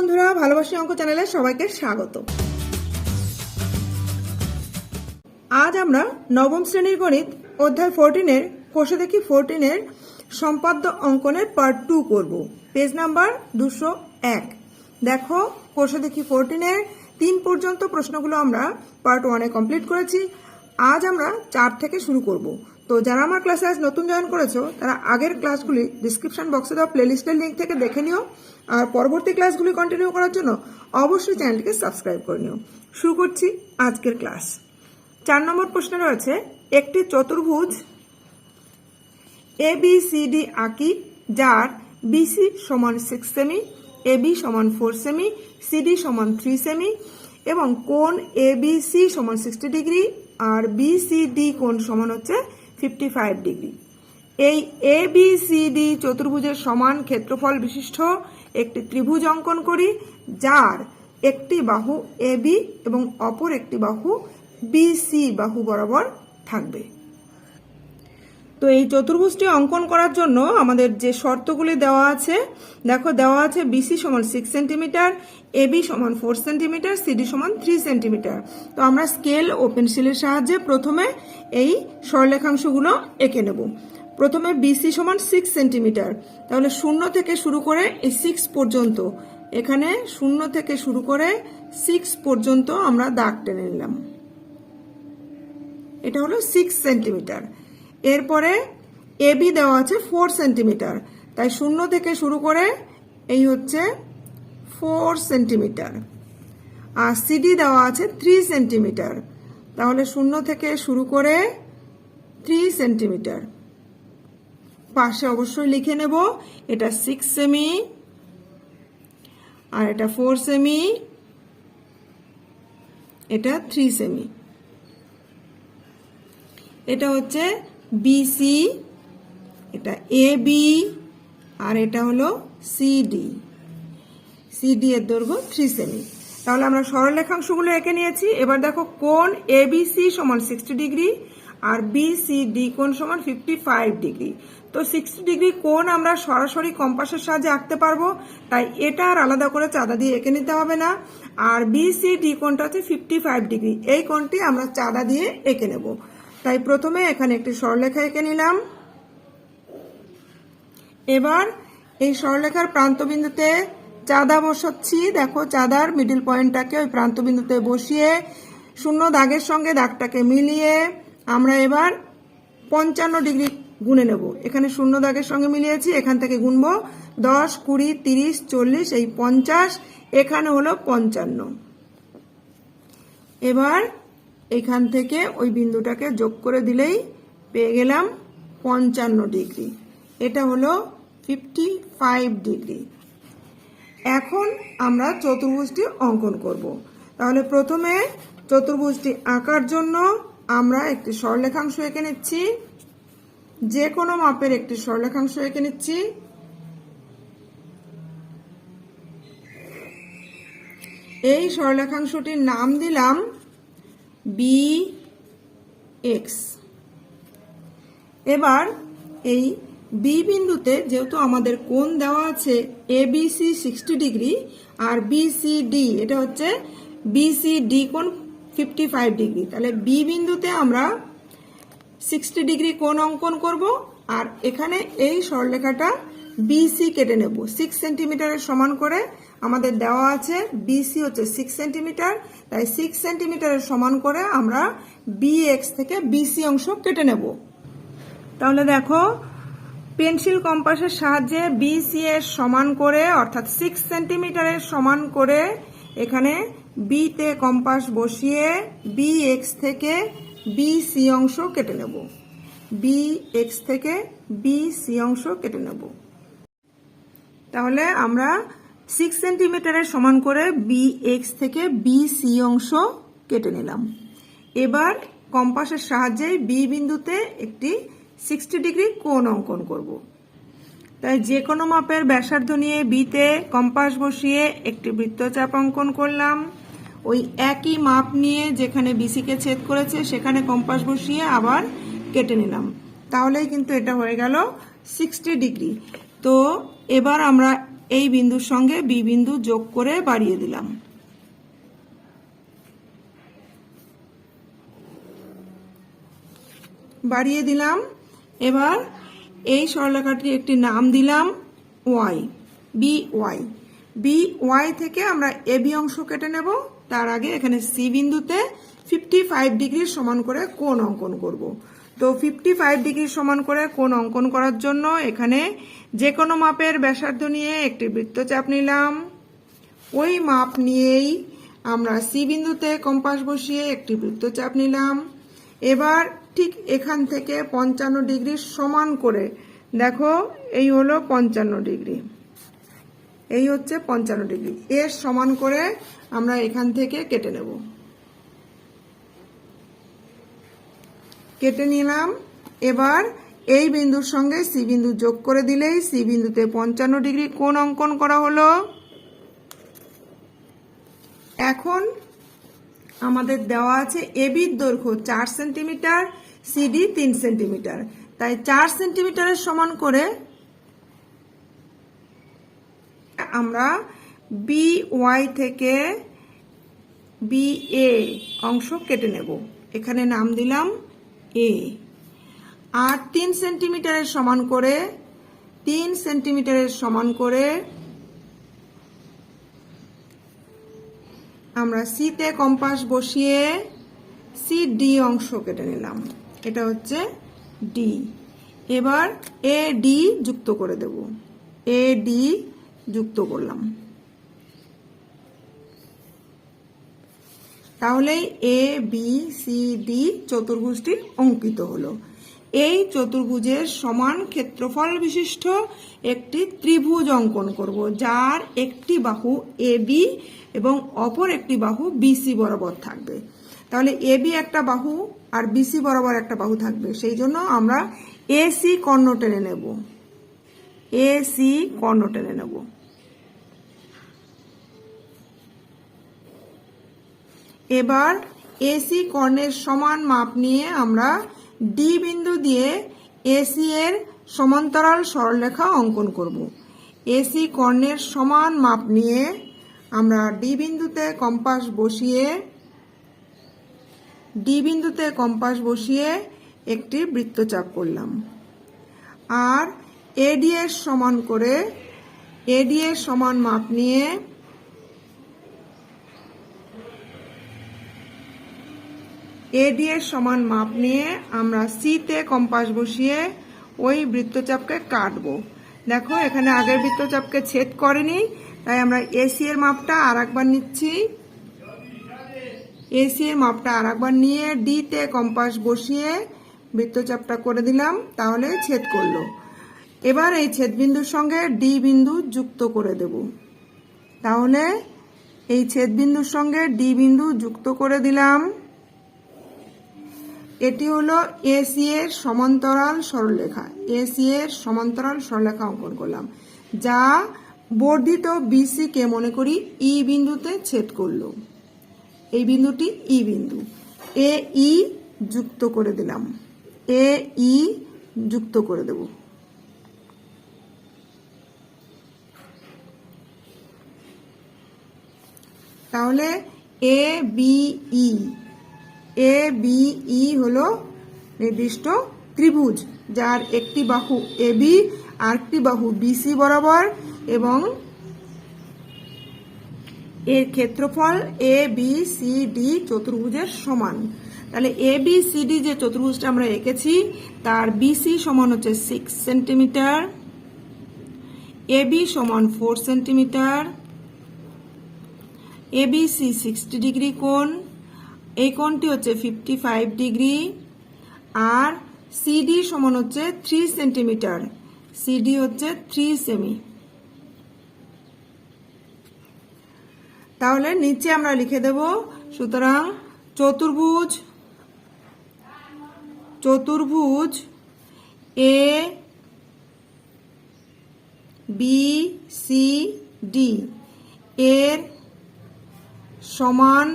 বন্ধুরা, ভালোবাসি অঙ্ক চ্যানেলে সবাইকে স্বাগত। আজ আমরা নবম শ্রেণির গণিত অধ্যায় ফোরটিনের কোষে দেখি ফোরটিনের সম্পাদ্য অঙ্কনের পার্ট টু করব। পেজ নাম্বার দুশো এক। দেখো কোষে দেখি ফোরটিনের তিন পর্যন্ত প্রশ্নগুলো আমরা পার্ট ওয়ানে কমপ্লিট করেছি। আজ আমরা চার থেকে শুরু করব। তো যারা আমার ক্লাসে আজ নতুন জয়েন করেছ, তারা আগের ক্লাসগুলি ডিসক্রিপশন বক্সে দেওয়া প্লেলিস্টের লিঙ্ক থেকে দেখে নিও। আর পরবর্তী ক্লাসগুলি কন্টিনিউ করার জন্য অবশ্যই চ্যানেলটিকে সাবস্ক্রাইব করে নিও। শুরু করছি আজকের ক্লাস। চার নম্বর প্রশ্নে রয়েছে, একটি চতুর্ভুজ এ বি সি ডি আঁকি যার বিসি সমান সিক্স সেমি এ বি সমান ফোর সেমি সিডি সমান থ্রি সেমি এবং কোন এ বি সি সমান সিক্সটি ডিগ্রি আর বি সি ডি কোন সমান হচ্ছে ফিফটি ফাইভ ডিগ্রি এই এ বি সি ডি চতুর্ভুজের সমান ক্ষেত্রফল বিশিষ্ট একটি ত্রিভুজ অঙ্কন করি, যার একটি বাহু এ, বি এবং অপর একটি বাহু বি, সি বাহু বরাবর থাকবে। তো এই চতুর্ভুজটি অঙ্কন করার জন্য আমাদের যে শর্তগুলি দেওয়া আছে, দেখো দেওয়া আছে বিসি সমান সিক্স সেন্টিমিটার এবি সমান ফোর সেন্টিমিটার সিডি সমান থ্রি সেন্টিমিটার তো আমরা স্কেল ও পেন্সিলের সাহায্যে প্রথমে এই সরলেখাংশগুলো এঁকে নেব। প্রথমে বিসি সমান সিক্স সেন্টিমিটার তাহলে শূন্য থেকে শুরু করে এই সিক্স পর্যন্ত, এখানে শূন্য থেকে শুরু করে সিক্স পর্যন্ত আমরা দাগ টেনে নিলাম। এটা হলো সিক্স সেন্টিমিটার এরপরে এবি দেওয়া আছে ফোর সেন্টিমিটার তাই শূন্য থেকে শুরু করে এই হচ্ছে ফোর সেন্টিমিটার আর সিডি দেওয়া আছে থ্রি সেন্টিমিটার তাহলে শূন্য থেকে শুরু করে থ্রি সেন্টিমিটার পাশে অবশ্যই লিখে নেব। এটা সিক্স সেমি আর এটা ফোর সেমি এটা থ্রি সেমি এটা হচ্ছে বিসি এটা এ বি আর এটা হলো সিডি সিডি এর দৈর্ঘ্য থ্রি সেমি তাহলে আমরা সরলরেখাংশগুলো এঁকে নিয়েছি। এবার দেখো কোন এবিসি সমান সিক্সটি ডিগ্রি আর বিসিডি কোন সমান ফিফটি ফাইভ ডিগ্রি তো সিক্সটি ডিগ্রি কোণ আমরা সরাসরি কম্পাসের সাহায্যে আঁকতে পারব, তাই এটা আর আলাদা করে চাঁদা দিয়ে এঁকে নিতে হবে না। আর বিসিডি কোণটা হচ্ছে ফিফটি ফাইভ ডিগ্রি এই কোণটি আমরা চাঁদা দিয়ে এঁকে নেব। তাই প্রথমে এখানে একটি সরলেখা এঁকে নিলাম। এবার এই সরলেখার প্রান্তবিন্দুতে চাঁদা বসাচ্ছি। দেখো চাঁদার মিডিল পয়েন্টটাকে ওই প্রান্তবিন্দুতে বসিয়ে শূন্য দাগের সঙ্গে দাগটাকে মিলিয়ে আমরা এবার পঞ্চান্ন ডিগ্রি গুনে নেব। এখানে শূন্য দাগের সঙ্গে মিলিয়েছি, এখান থেকে গুনব। দশ, কুড়ি, তিরিশ, চল্লিশ, এই পঞ্চাশ, এখানে হলো পঞ্চান্ন। এবার এখান থেকে ওই বিন্দুটাকে যোগ করে দিলেই পেয়ে গেলাম পঞ্চান্ন ডিগ্রি। এটা হলো ফিফটি ফাইভ ডিগ্রি। এখন আমরা চতুর্ভুজটি অঙ্কন করব। তাহলে প্রথমে চতুর্ভুজটি আঁকার জন্য আমরা একটি সরলেখাংশ এঁকে নিচ্ছি। যে কোনো মাপের একটি সরলেখাংশ এঁকে নিচ্ছি। এই সরলেখাংশটির নাম দিলাম বি এক্স এবার এই বি বিন্দুতে যেহেতু আমাদের কোণ দেওয়া আছে A B C sixty degree R B C D এটা হচ্ছে বি সি ডি কোণ ফিফটি ফাইভ ডিগ্রি তাহলে বি বিন্দুতে আমরা সিক্সটি ডিগ্রি কোন অঙ্কন করব, আর এখানে এই সরলেখাটা বিসি কেটে নেব। সিক্স সেন্টিমিটারের সমান করে আমাদের দেওয়া আছে বিসি হচ্ছে সিক্স সেন্টিমিটার তাই সিক্স সেন্টিমিটারের সমান করে আমরা বি এক্স থেকে বিসি অংশ কেটে নেব। তাহলে দেখো, পেন্সিল কম্পাসের সাহায্যে বিসি এর সমান করে, অর্থাৎ সিক্স সেন্টিমিটারের সমান করে এখানে বিতে কম্পাস বসিয়ে বি এক্স থেকে বি সি অংশ কেটে নেব। বি এক্স থেকে বি সি অংশ কেটে নেব। তাহলে আমরা সিক্স সেন্টিমিটারের সমান করে বি এক্স থেকে বি সি অংশ কেটে নিলাম। এবার কম্পাসের সাহায্যে বি বিন্দুতে একটি সিক্সটি ডিগ্রি কোণ অঙ্কন করব। তাই যে কোনো মাপের ব্যাসার্ধ নিয়ে বিতে কম্পাস বসিয়ে একটি বৃত্তচাপ অঙ্কন করলাম। ওই একই মাপ নিয়ে যেখানে বিসিকে ছেদ করেছে, সেখানে কম্পাস বসিয়ে আবার কেটে নিলাম। তাহলেই কিন্তু এটা হয়ে গেল সিক্সটি ডিগ্রি তো এবার আমরা এই বিন্দুর সঙ্গে বি বিন্দু যোগ করে বাড়িয়ে দিলাম। বাড়িয়ে দিলাম। এবার এই সরলরেখাটির একটি নাম দিলাম Y B Y B Y থেকে আমরা এ বি অংশ কেটে নেব। তার আগে এখানে সি বিন্দুতে ফিফটি ফাইভ ডিগ্রির সমান করে কোন অঙ্কন করব। তো ফিফটি ফাইভ ডিগ্রির সমান করে কোন অঙ্কন করার জন্য এখানে যে কোনো মাপের ব্যাসার্ধ নিয়ে একটি বৃত্তচাপ নিলাম। ওই মাপ নিয়েই আমরা সি বিন্দুতে কম্পাস বসিয়ে একটি বৃত্তচাপ নিলাম। এবার ঠিক এখান থেকে পঞ্চান্ন ডিগ্রি সমান করে, দেখো, এই হলো পঞ্চান্ন ডিগ্রি এই হচ্ছে পঞ্চান্ন ডিগ্রি এর সমান করে আমরা এখান থেকে কেটে নেব। কেটে নিলাম। এবার এই বিন্দুর সঙ্গে সি বিন্দু যোগ করে দিলেই সি বিন্দুতে পঞ্চান্ন ডিগ্রি কোণ অঙ্কন করা হলো। এখন আমাদের দেওয়া আছে এবির দৈর্ঘ্য চার সেন্টিমিটার সিডি তিন সেন্টিমিটার। তাই চার সেন্টিমিটারের সমান করে আমরা বি ওয়াই থেকে বি এ অংশ কেটে নেব। এখানে নাম দিলাম এ আর তিন সেন্টিমিটারের সমান করে, তিন সেন্টিমিটারের সমান করে আমরা সিতে কম্পাস বসিয়ে সি ডি অংশ কেটে নিলাম। এটা হচ্ছে ডি এবার এ ডি যুক্ত করে দেব। এ ডি যুক্ত করলাম। তাহলে এ বি সি ডি চতুর্ভুজটি অঙ্কিত হলো। এই চতুর্ভুজের সমান ক্ষেত্রফল বিশিষ্ট একটি ত্রিভুজ অঙ্কন করব, যার একটি বাহু এ বি এবং অপর একটি বাহু বিসি বরাবর থাকবে। তাহলে এ বি একটা বাহু আর বিসি বরাবর একটা বাহু থাকবে, সেই জন্য আমরা এসি কর্ণ টেনে নেব। এসি কর্ণ টেনে নেব। এবার এসি কর্ণের সমান মাপ নিয়ে আমরা ডি বিন্দু দিয়ে এসি এর সমান্তরাল সরলরেখা অঙ্কন করব। এসি কর্ণের সমান মাপ নিয়ে আমরা ডি বিন্দুতে কম্পাস বসিয়ে ডি বিন্দুতে কম্পাস বসিয়ে একটি বৃত্তচাপ করলাম। আর এডি এর সমান করে এডি এর সমান মাপ নিয়ে এডি এর সমান মাপ নিয়ে আমরা সিতে কম্পাস বসিয়ে ওই বৃত্তচাপকে কাটবো। দেখো, এখানে আগের বৃত্তচাপকে ছেদ করেনি, তাই আমরা এসি এর মাপটা আর একবার নিচ্ছি এসি এর মাপটা আর একবার নিয়ে ডিতে কম্পাস বসিয়ে বৃত্তচাপটা করে দিলাম, তাহলে ছেদ করল। এবার এই ছেদ বিন্দুর সঙ্গে ডি বিন্দু যুক্ত করে দেব। তাহলে এই ছেদ বিন্দুর সঙ্গে ডি বিন্দু যুক্ত করে দিলাম। এটি হলো এসি এর সমান্তরাল সরলরেখা। এসি এর সমান্তরাল সরলরেখা অঙ্কন করলাম, যা বর্ধিত বিসি কে মনে করি ই বিন্দুতে ছেদ করল। এই বিন্দুটি ই বিন্দু। এ ই যুক্ত করে দিলাম। এ ই যুক্ত করে দেব। তাহলে A B E A B E হলো নির্দিষ্ট ত্রিভুজ, যার একটি বাহু এ বি আর একটি বাহু বিসি বরাবর এবং এর ক্ষেত্রফল এ বি সি ডি চতুর্ভুজের সমান। তাহলে এ বি সি ডি যে চতুর্ভুজটা আমরা এঁকেছি, তার বিসি সমান হচ্ছে সিক্স সেন্টিমিটার এ বি সমান four centimetre A B C sixty degree কোণ এই কোণটি হচ্ছে ফিফটি ফাইভ ডিগ্রি আর সিডি সমান হচ্ছে থ্রি সেন্টিমিটার সিডি হচ্ছে থ্রি সেমি তাহলে নিচে আমরা লিখে দেব, সুতরাং চতুর্ভুজ চতুর্ভুজ এ বি সি ডি এর সমান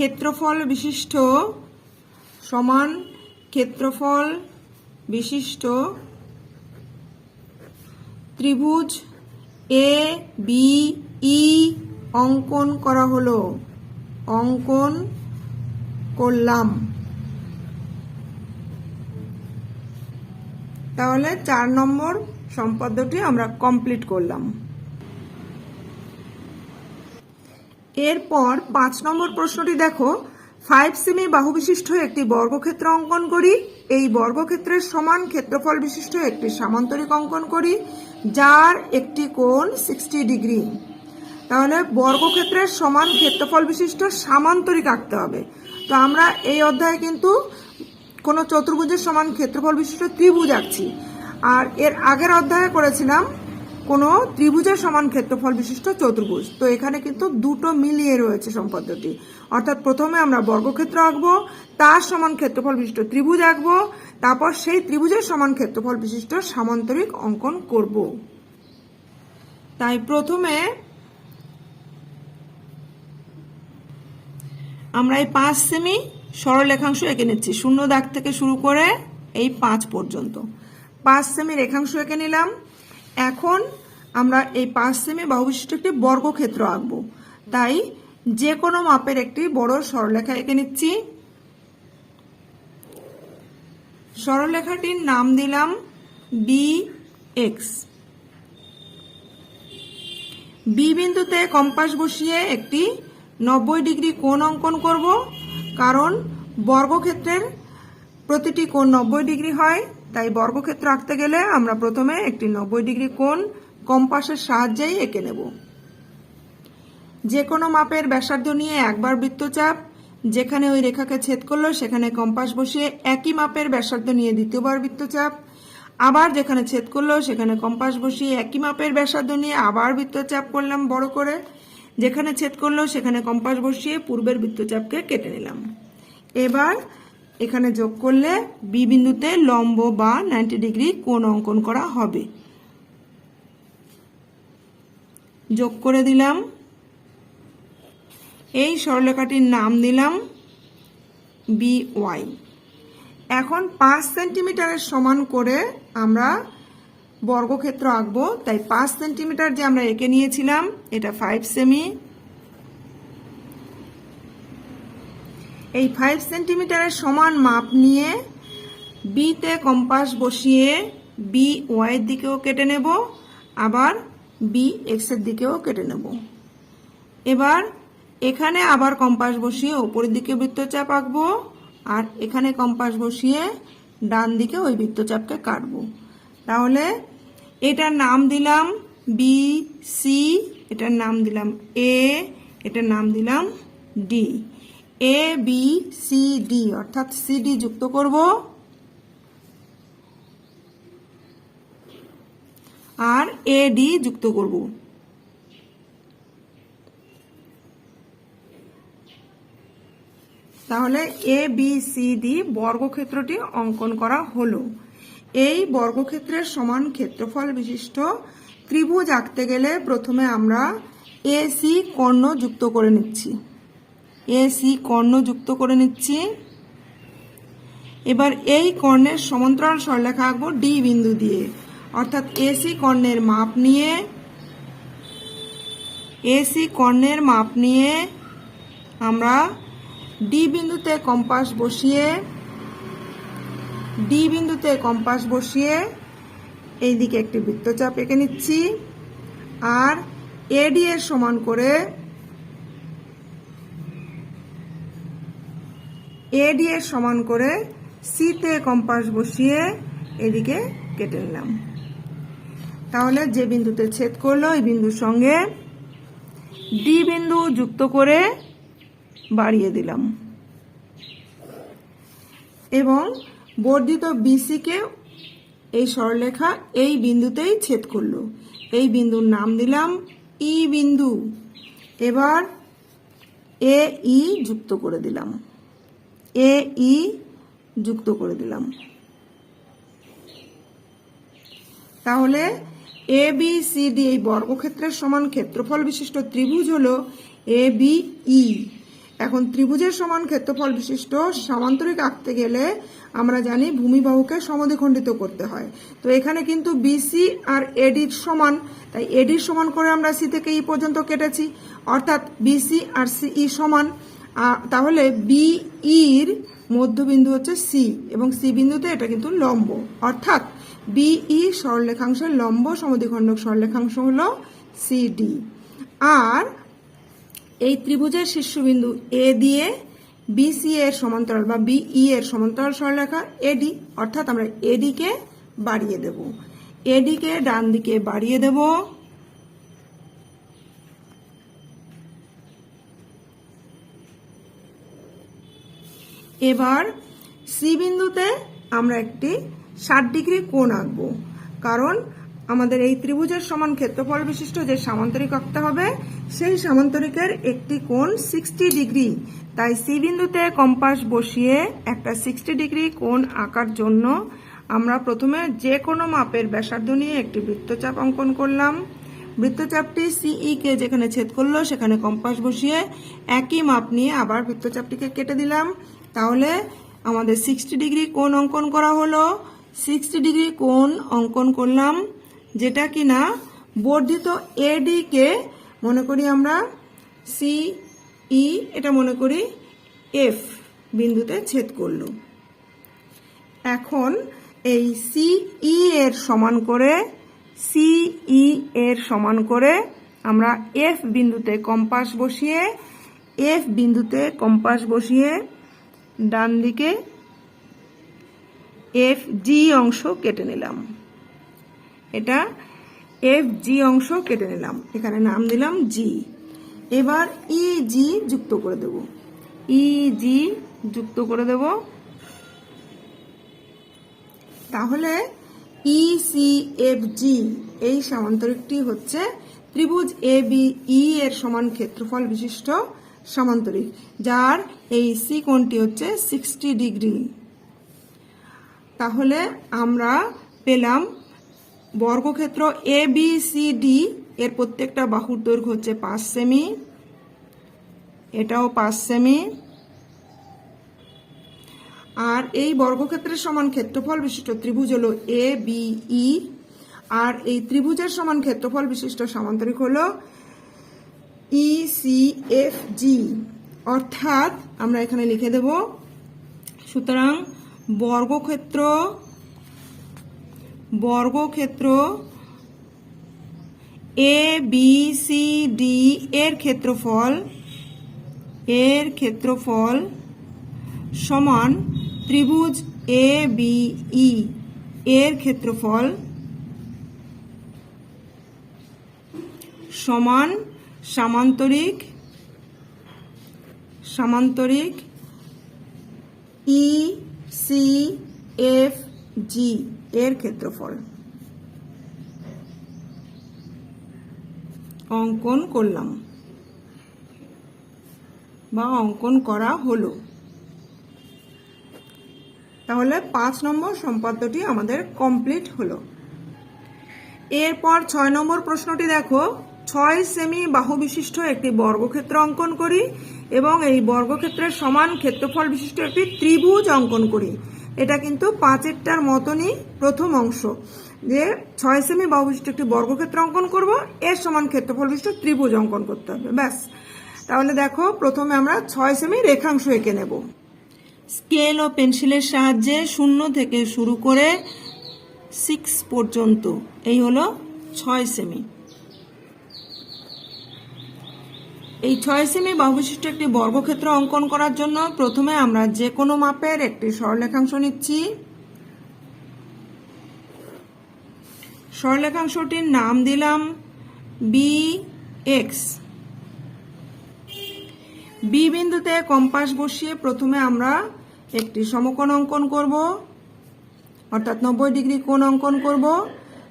ক্ষেত্রফল বিশিষ্ট সমান ক্ষেত্রফল বিশিষ্ট ত্রিভুজ এ বি ই অঙ্কন করা হলো। অঙ্কন করলাম। তাহলে চার নম্বর সম্পাদ্যটি আমরা কমপ্লিট করলাম। এরপর পাঁচ নম্বর প্রশ্নটি দেখো। ফাইভ সেমি বাহু বিশিষ্ট একটি বর্গক্ষেত্র অঙ্কন করি। এই বর্গক্ষেত্রের সমান ক্ষেত্রফল বিশিষ্ট একটি সামান্তরিক অঙ্কন করি, যার একটি কোণ সিক্সটি ডিগ্রি তাহলে বর্গক্ষেত্রের সমান ক্ষেত্রফল বিশিষ্ট সামান্তরিক আঁকতে হবে। তো আমরা এই অধ্যায়ে কিন্তু কোনো চতুর্ভুজের সমান ক্ষেত্রফল বিশিষ্ট ত্রিভুজ আঁকছি। আর এর আগের অধ্যায়ে করেছিলাম কোনো ত্রিভুজের সমান ক্ষেত্রফল বিশিষ্ট চতুর্ভুজ। তো এখানে কিন্তু দুটো মিলিয়ে রয়েছে সম্পদ্যটি অর্থাৎ প্রথমে আমরা বর্গক্ষেত্র আঁকবো, তার সমান ক্ষেত্রফল বিশিষ্ট ত্রিভুজ আঁকবো, তারপর সেই ত্রিভুজের সমান ক্ষেত্রফল বিশিষ্ট সামান্তরিক অঙ্কন করব। তাই প্রথমে আমরা এই পাঁচ সেমি সরলরেখাংশ এঁকে নিচ্ছি। শূন্য দাগ থেকে শুরু করে এই পাঁচ পর্যন্ত। পাঁচ সেমি রেখাংশ এঁকে নিলাম। এখন আমরা এই পাঁচ সেমি বাহুবিশিষ্ট একটি বর্গক্ষেত্র আঁকবো। তাই যে কোনো মাপের একটি বড় সরলরেখা এঁকে নিচ্ছি। সরলরেখাটির নাম দিলাম বি এক্স বি বিন্দুতে কম্পাস বসিয়ে একটি নব্বই ডিগ্রি কোণ অঙ্কন করব, কারণ বর্গক্ষেত্রের প্রতিটি কোণ নব্বই ডিগ্রি হয়। তাই বর্গক্ষেত্র আঁকতে গেলে আমরা প্রথমে একটি নব্বই ডিগ্রি কোণ কম্পাসের সাহায্যেই এঁকে নেব। যে কোনো মাপের ব্যাসার্ধ নিয়ে একবার বৃত্তচাপ, যেখানে ওই রেখাকে ছেদ করল সেখানে কম্পাস বসিয়ে একই মাপের ব্যাসার্ধ নিয়ে দ্বিতীয়বার বৃত্তচাপ, আবার যেখানে ছেদ করল সেখানে কম্পাস বসিয়ে একই মাপের ব্যাসার্ধ নিয়ে আবার বৃত্তচাপ করলাম বড় করে, যেখানে ছেদ করল সেখানে কম্পাস বসিয়ে পূর্বের বৃত্তচাপকে কেটে নিলাম। এবার এখানে যোগ করলে বি বিন্দুতে লম্ব বা নাইনটি ডিগ্রি কোণ অঙ্কন করা হবে। যোগ করে দিলাম। এই সরলরেখাটির নাম দিলাম বি ওয়াই এখন পাঁচ সেন্টিমিটারের সমান করে আমরা বর্গক্ষেত্র আঁকবো। তাই পাঁচ সেন্টিমিটার যে আমরা এঁকে নিয়েছিলাম, এটা ফাইভ সেমি এই ফাইভ সেন্টিমিটারের সমান মাপ নিয়ে বিতে কম্পাস বসিয়ে বি ওয়াইয়ের দিকেও কেটে নেব, আবার বি এক্সের দিকেও কেটে নেব। এবার এখানে আবার কম্পাস বসিয়ে উপরের দিকে বৃত্তচাপ আঁকবো, আর এখানে কম্পাস বসিয়ে ডান দিকে ওই বৃত্তচাপকে কাটব। তাহলে এটার নাম দিলাম বি সি এটার নাম দিলাম এ এটার নাম দিলাম D A B C D অর্থাৎ সি ডি যুক্ত করব। আর এ ডি যুক্ত করব। তাহলে এ বি সি ডি বর্গক্ষেত্রটি অঙ্কন করা হলো। এই বর্গক্ষেত্রের সমান ক্ষেত্রফল বিশিষ্ট ত্রিভুজ আঁকতে গেলে প্রথমে আমরা এ সি কর্ণ যুক্ত করে নিচ্ছি। এ, সি, কর্ণ যুক্ত করে নিচ্ছি। এবার এই কর্ণের সমান্তরাল সরলেখা আঁকবো ডি বিন্দু দিয়ে। অর্থাৎ এসি কর্ণের মাপ নিয়ে এসি কর্ণের মাপ নিয়ে আমরা ডি বিন্দুতে কম্পাস বসিয়ে ডি বিন্দুতে কম্পাস বসিয়ে এইদিকে একটি বৃত্তচাপ এঁকে নিচ্ছি। আর এডি এর সমান করে এডি এর সমান করে সিতে কম্পাস বসিয়ে এদিকে কেটে নিলাম। তাহলে যে বিন্দুতে ছেদ করল, এই বিন্দুর সঙ্গে ডি বিন্দু যুক্ত করে বাড়িয়ে দিলাম। এবং বর্ধিত বিসিকে এই সরলেখা এই বিন্দুতেই ছেদ করল। এই বিন্দুর নাম দিলাম ই বিন্দু। এবার এ ই যুক্ত করে দিলাম। এ, ই যুক্ত করে দিলাম। তাহলে এ, বি, সি, ডি এই বর্গক্ষেত্রের সমান ক্ষেত্রফল বিশিষ্ট ত্রিভুজ হলো এ, বি, ই। এখন ত্রিভুজের সমান ক্ষেত্রফল বিশিষ্ট সামান্তরিক আঁকতে গেলে আমরা জানি ভূমিবাহুকে সমদ্বিখণ্ডিত করতে হয়। তো এখানে কিন্তু বিসি আর এডির সমান, তাই এডির সমান করে আমরা সি থেকে ই পর্যন্ত কেটেছি। অর্থাৎ বিসি আর সিই সমান। তাহলে বিইর মধ্যবিন্দু হচ্ছে সি, এবং সি বিন্দুতে এটা কিন্তু লম্ব। অর্থাৎ বিই সরলরেখাংশের লম্ব সমদ্বিখণ্ডক সরলরেখাংশ হলো সিডি আর এই ত্রিভুজের শীর্ষবিন্দু এ দিয়ে বিসি এর সমান্তরাল বা বিই এর সমান্তরাল সরলরেখা এডি অর্থাৎ আমরা এডিকে বাড়িয়ে দেব। এডিকে ডান দিকে বাড়িয়ে দেব। এবার সি বিন্দুতে আমরা একটি ষাট ডিগ্রি কোণ আঁকবো। কারণ আমাদের এই ত্রিভুজের সমান ক্ষেত্রফল বিশিষ্ট যে সামান্তরিক আঁকতে হবে, সেই সামান্তরিকের একটি কোণ সিক্সটি ডিগ্রি। তাই সি বিন্দুতে কম্পাস বসিয়ে একটা সিক্সটি ডিগ্রি কোণ আঁকার জন্য আমরা প্রথমে যে কোনো মাপের ব্যাসার্ধ নিয়ে একটি বৃত্তচাপ অঙ্কন করলাম। বৃত্তচাপটি সিই কে যেখানে ছেদ করল, সেখানে কম্পাস বসিয়ে একই মাপ নিয়ে আবার বৃত্তচাপটিকে কেটে দিলাম। তাহলে আমাদের সিক্সটি ডিগ্রি কোণ অঙ্কন করা হলো। সিক্সটি ডিগ্রি কোণ অঙ্কন করলাম, যেটা কি না বর্ধিত এডি কে মনে করি আমরা সি ই এটা মনে করি এফ বিন্দুতে ছেদ করল। এখন এই সিই এর সমান করে সিই এর সমান করে আমরা এফ বিন্দুতে কম্পাস বসিয়ে এফ বিন্দুতে কম্পাস বসিয়ে ডান দিকে এফ জি অংশ কেটে নিলাম। এটা এফ জি অংশ কেটে নিলাম। এখানে নাম দিলাম জি এবার ই জি যুক্ত করে দেব। ই জি যুক্ত করে দেব। তাহলে ই সি এফ জি এই সামান্তরিকটি হচ্ছে ত্রিভুজ এ বি ই এর সমান ক্ষেত্রফল বিশিষ্ট সামান্তরিক, যার এই সি কোণটি হচ্ছে সিক্সটি ডিগ্রি তাহলে আমরা পেলাম বর্গক্ষেত্র এ বি সি ডি এর প্রত্যেকটা বাহুর দৈর্ঘ্য হচ্ছে পাঁচ সেমি এটাও পাঁচ সেমি আর এই বর্গক্ষেত্রের সমান ক্ষেত্রফল বিশিষ্ট ত্রিভুজ হলো এ বি ই আর এই ত্রিভুজের সমান ক্ষেত্রফল বিশিষ্ট সামান্তরিক হলো ই সি এফ জি অর্থাৎ আমরা এখানে লিখে দেব, সুতরাং বর্গক্ষেত্র বর্গক্ষেত্র এ বি সি ডি এর ক্ষেত্রফল এর ক্ষেত্রফল সমান ত্রিভুজ এ বি ই এর ক্ষেত্রফল সমান সামান্তরিক সামান্তরিক, ই, সি, এফ, জি এর ক্ষেত্রফল। অঙ্কন করলাম। বা অঙ্কন করা হলো। তাহলে পাঁচ নম্বর সম্পাদ্যটি আমাদের কমপ্লিট হলো। এরপর ছয় নম্বর প্রশ্নটি দেখো। ছয় সেমি বাহু বিশিষ্ট একটি বর্গক্ষেত্র অঙ্কন করি এবং এই বর্গক্ষেত্রের সমান ক্ষেত্রফল বিশিষ্ট একটি ত্রিভুজ অঙ্কন করি। এটা কিন্তু পাঁচেরটার মতনই প্রথম অংশ। যে ছয় সেমি বাহু বিশিষ্ট একটি বর্গক্ষেত্র অঙ্কন করব, এর সমান ক্ষেত্রফল বিশিষ্ট ত্রিভুজ অঙ্কন করতে হবে। ব্যাস। তাহলে দেখো, প্রথমে আমরা ছয় সেমি রেখাংশ এঁকে নেব। স্কেল ও পেন্সিলের সাহায্যে শূন্য থেকে শুরু করে সিক্স পর্যন্ত। এই হলো ছয় সেমি। এই ছয় সেমি বাহুবিশিষ্ট একটি বর্গক্ষেত্র অঙ্কন করার জন্য প্রথমে আমরা যে কোনো মাপের একটি সরলরেখাংশ নিচ্ছি। সরলরেখাংশটির নাম দিলাম বি এক্স বি বিন্দুতে কম্পাস বসিয়ে প্রথমে আমরা একটি সমকোণ অঙ্কন করব, অর্থাৎ নব্বই ডিগ্রি কোণ অঙ্কন করব।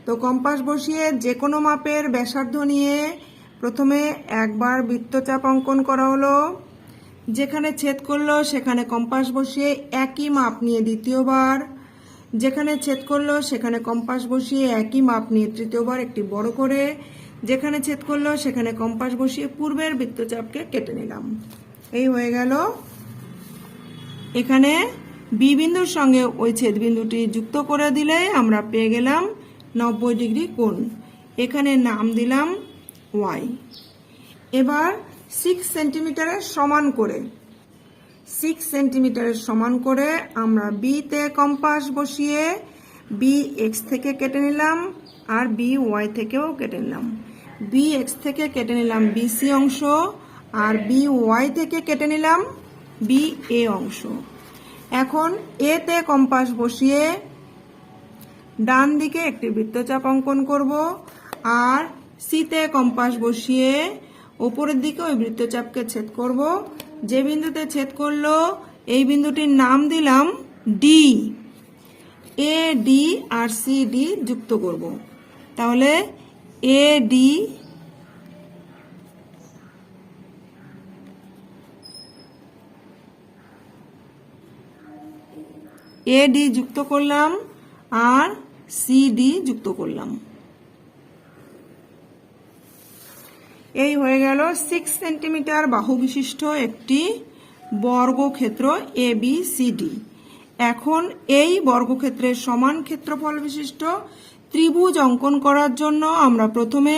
তো কম্পাস বসিয়ে যে কোনো মাপের ব্যাসার্ধ নিয়ে প্রথমে একবার বৃত্তচাপ অঙ্কন করা হলো। যেখানে ছেদ করল, সেখানে কম্পাস বসিয়ে একই মাপ নিয়ে দ্বিতীয়বার। যেখানে ছেদ করল, সেখানে কম্পাস বসিয়ে একই মাপ নিয়ে তৃতীয়বার একটি বড় করে। যেখানে ছেদ করল, সেখানে কম্পাস বসিয়ে পূর্বের বৃত্তচাপকে কেটে নিলাম। এই হয়ে গেল। এখানে বি বিন্দুর সঙ্গে ওই ছেদ বিন্দুটি যুক্ত করে দিলে আমরা পেয়ে গেলাম নব্বই ডিগ্রি কোণ। এখানে নাম দিলাম ওয়াই এবার সিক্স সেন্টিমিটারের সমান করে সিক্স সেন্টিমিটারের সমান করে আমরা বিতে কম্পাস বসিয়ে বি এক্স থেকে কেটে নিলাম আর বি ওয়াই থেকেও কেটে নিলাম। বি এক্স থেকে কেটে নিলাম বিসি অংশ আর বি ওয়াই থেকে কেটে নিলাম বি এ অংশ। এখন এতে কম্পাস বসিয়ে ডান দিকে একটি বৃত্তচাপ অঙ্কন করব আর সিতে কম্পাস বসিয়ে ওপরের দিকে ওই বৃত্তচাপকে ছেদ করব। যে বিন্দুতে ছেদ করল, এই বিন্দুটির নাম দিলাম ডি এ ডি আর সি ডি যুক্ত করব। তাহলে এ ডি এ ডি যুক্ত করলাম আর সি ডি যুক্ত করলাম। এই হয়ে গেল সিক্স সেন্টিমিটার বাহু বিশিষ্ট একটি বর্গক্ষেত্র এ বি সি ডি এখন এই বর্গক্ষেত্রের সমান ক্ষেত্রফল বিশিষ্ট ত্রিভুজ অঙ্কন করার জন্য আমরা প্রথমে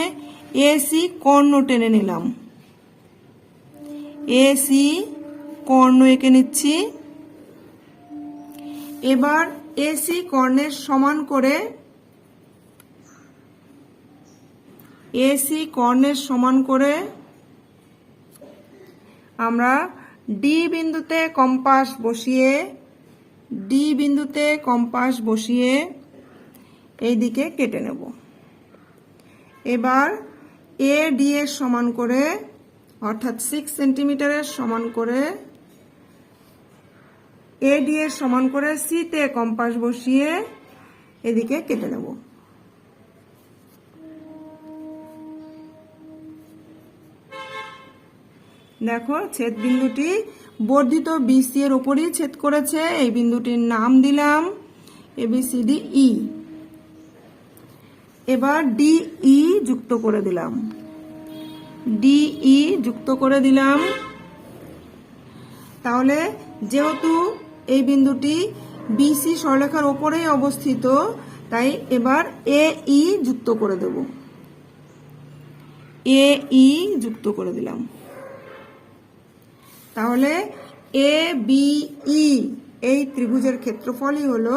এসি কর্ণ টেনে নিলাম। এসি কর্ণ এঁকে নিচ্ছি। এবার এসি কর্ণের সমান করে এসি কর্ণের সমান করে আমরা ডি বিন্দুতে কম্পাস বসিয়ে ডি বিন্দুতে কম্পাস বসিয়ে এই দিকে কেটে নেব। এবার এ ডি এর সমান করে, অর্থাৎ সিক্স সেন্টিমিটারের সমান করে এ ডি এর সমান করে সিতে কম্পাস বসিয়ে এদিকে কেটে নেব। দেখো, ছেদ বিন্দুটি বর্ধিত বিসি এর উপরই ছেদ করেছে। এই বিন্দুটির নাম দিলাম এবিসিডি ই এবার ডিই যুক্ত করে দিলাম। ডিই যুক্ত করে দিলাম। তাহলে যেহেতু এই বিন্দুটি বিসি সরলেখার ওপরেই অবস্থিত, তাই এবার এ ই যুক্ত করে দেব। এ ই যুক্ত করে দিলাম। তাহলে এ বি ই এই ত্রিভুজের ক্ষেত্রফলই হলো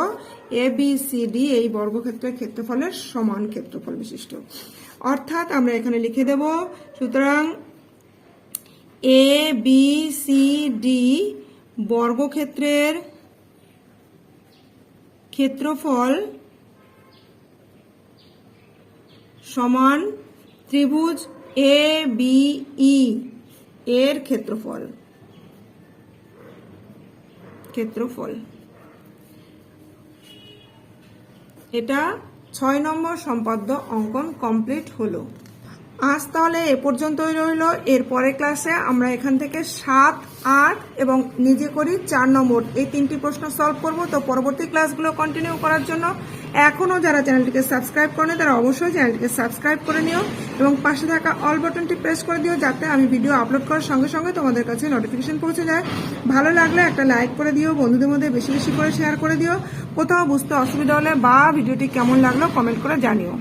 এ বি সি ডি এই বর্গক্ষেত্রের ক্ষেত্রফলের সমান ক্ষেত্রফল বিশিষ্ট। অর্থাৎ আমরা এখানে লিখে দেব, সুতরাং এ বি সি ডি বর্গক্ষেত্রের ক্ষেত্রফল সমান ত্রিভুজ এ বি ই এর ক্ষেত্রফল। ক্ষেত্রফল। এটা ছয় নম্বর সম্পাদ্য অঙ্কন কমপ্লিট হলো। আজ তাহলে এ পর্যন্তই রইল। এর পরের ক্লাসে আমরা এখান থেকে সাত, আট এবং নিজে করি চার নম্বর। এই তিনটি প্রশ্ন সলভ করব। তো পরবর্তী ক্লাসগুলো কন্টিনিউ করার জন্য এখনও যারা চ্যানেলটিকে সাবস্ক্রাইব করেনি, তারা অবশ্যই চ্যানেলটিকে সাবস্ক্রাইব করে নিও এবং পাশে থাকা অল বাটনটি প্রেস করে দিও যাতে আমি ভিডিও আপলোড করার সঙ্গে সঙ্গে তোমাদের কাছে নোটিফিকেশন পৌঁছে যায়। ভালো লাগলে একটা লাইক করে দিও, বন্ধুদের মধ্যে বেশি বেশি করে শেয়ার করে দিও। কোথাও বুঝতে অসুবিধা হলে বা ভিডিওটি কেমন লাগল কমেন্ট করে জানিও।